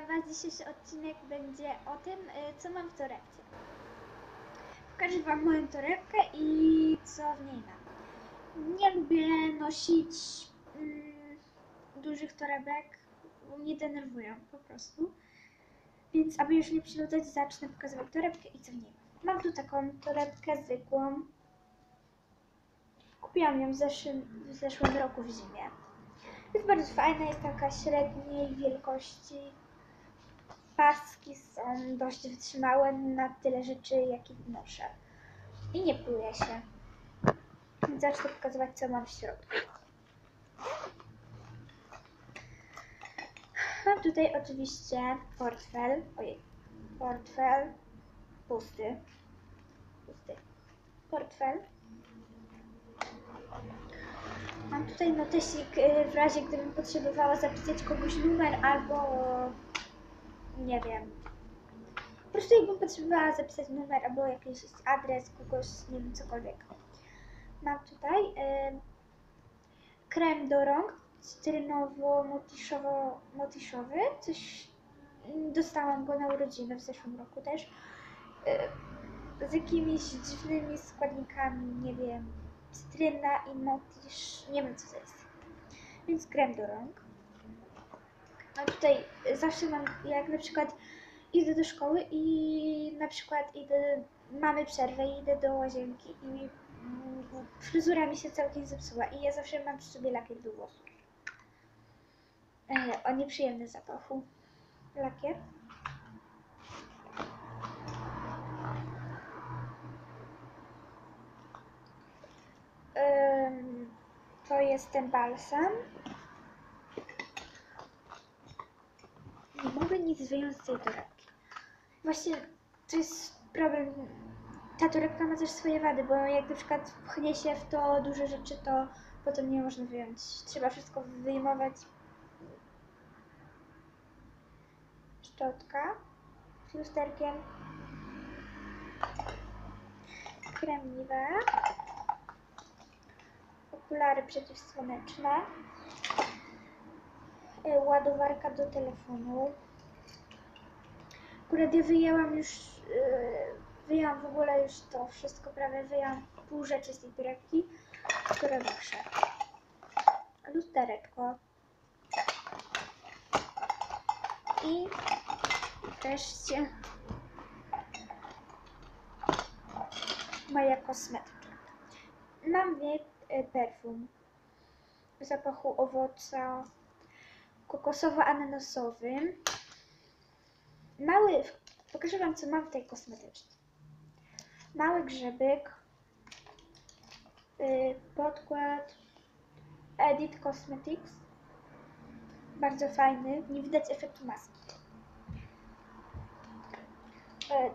witam Was. Dzisiejszy odcinek będzie o tym, y, co mam w torebce. Pokażę Wam moją torebkę i co w niej mam. Nie lubię nosić mm, dużych torebek, bo mnie denerwują po prostu. Więc aby już nie przynudzać, zacznę pokazywać torebkę i co w niej mam. Mam tu taką torebkę zwykłą. Kupiłam ją w zeszłym, w zeszłym roku w zimie. Jest bardzo fajna, jest taka średniej wielkości. Paski są dość wytrzymałe na tyle rzeczy, jakie noszę. I nie pluje się. Zacznę pokazywać, co mam w środku. Mam tutaj oczywiście portfel. Ojej. Portfel. Pusty. Pusty. Portfel. Mam tutaj notesik y, w razie gdybym potrzebowała zapisać kogoś numer albo nie wiem. Po prostu jakbym potrzebowała zapisać numer albo jakiś adres kogoś, nie wiem, cokolwiek. Mam tutaj y, krem do rąk cytrynowo-motiszowy. Coś mm, dostałam go na urodziny w zeszłym roku też. Y, z jakimiś dziwnymi składnikami, nie wiem, cytryna i motisz, nie wiem co to jest. Więc krem do rąk. A tutaj zawsze mam, jak na przykład idę do szkoły i na przykład idę, mamy przerwę i idę do łazienki i mm, fryzura mi się całkiem zepsuła i ja zawsze mam przy sobie lakier do włosów. E, o nieprzyjemnym zapachu. Lakier. To jest ten balsam. Nie mogę nic wyjąć z tej torebki. Właśnie to jest problem. Ta torebka ma też swoje wady, bo jak na przykład pchnie się w to duże rzeczy, to potem nie można wyjąć. Trzeba wszystko wyjmować. Szczotka lusterkiem. Kremliwe okulary przeciwsłoneczne, ładowarka do telefonu. Akurat ja wyjęłam już, e, wyjęłam w ogóle już to wszystko, prawie wyjęłam pół rzeczy z tej torebki, które noszę. Lustereczko. I wreszcie moja kosmetyczka. Mam w niej e, perfum zapachu owoca kokosowo-ananasowym. Mały, pokażę Wam co mam w tej kosmetyczce. Mały grzybyk, y, podkład Edit Cosmetics. Bardzo fajny, nie widać efektu maski. E,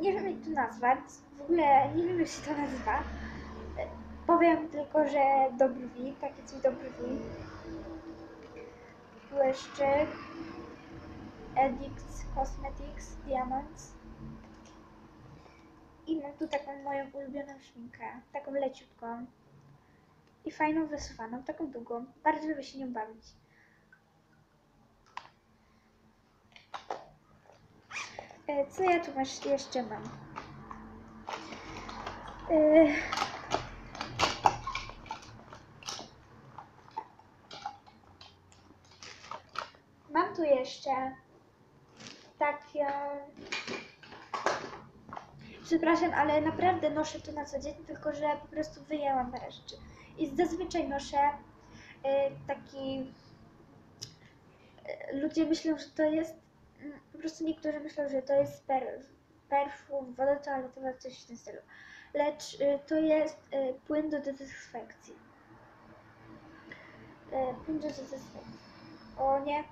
Nie wiem jak to nazwać, w ogóle nie wiem jak się to nazywa. E, Powiem tylko, że do brwi, takie coś do brwi. Błyszczyk. Edix Cosmetics Diamonds. I mam tu taką moją ulubioną szminkę, taką leciutką. I fajną wysuwaną, taką długą. Bardzo lubię się nią bawić. E, Co ja tu jeszcze mam? E, Mam tu jeszcze takie. Przepraszam, ale naprawdę noszę to na co dzień, tylko że po prostu wyjęłam parę rzeczy. I zazwyczaj noszę y, taki. y, ludzie myślą, że to jest. mm, Po prostu niektórzy myślą, że to jest per, perfum, woda toaletowa, coś w tym stylu. Lecz y, to jest płyn do dezynfekcji. Płyn do dezynfekcji. O nie,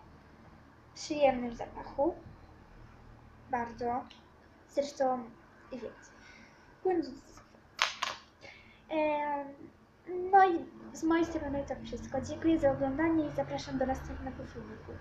przyjemnym zapachu. Bardzo. Zresztą więc. Płyn. Em, No i z mojej strony to wszystko. Dziękuję za oglądanie i zapraszam do następnego filmiku.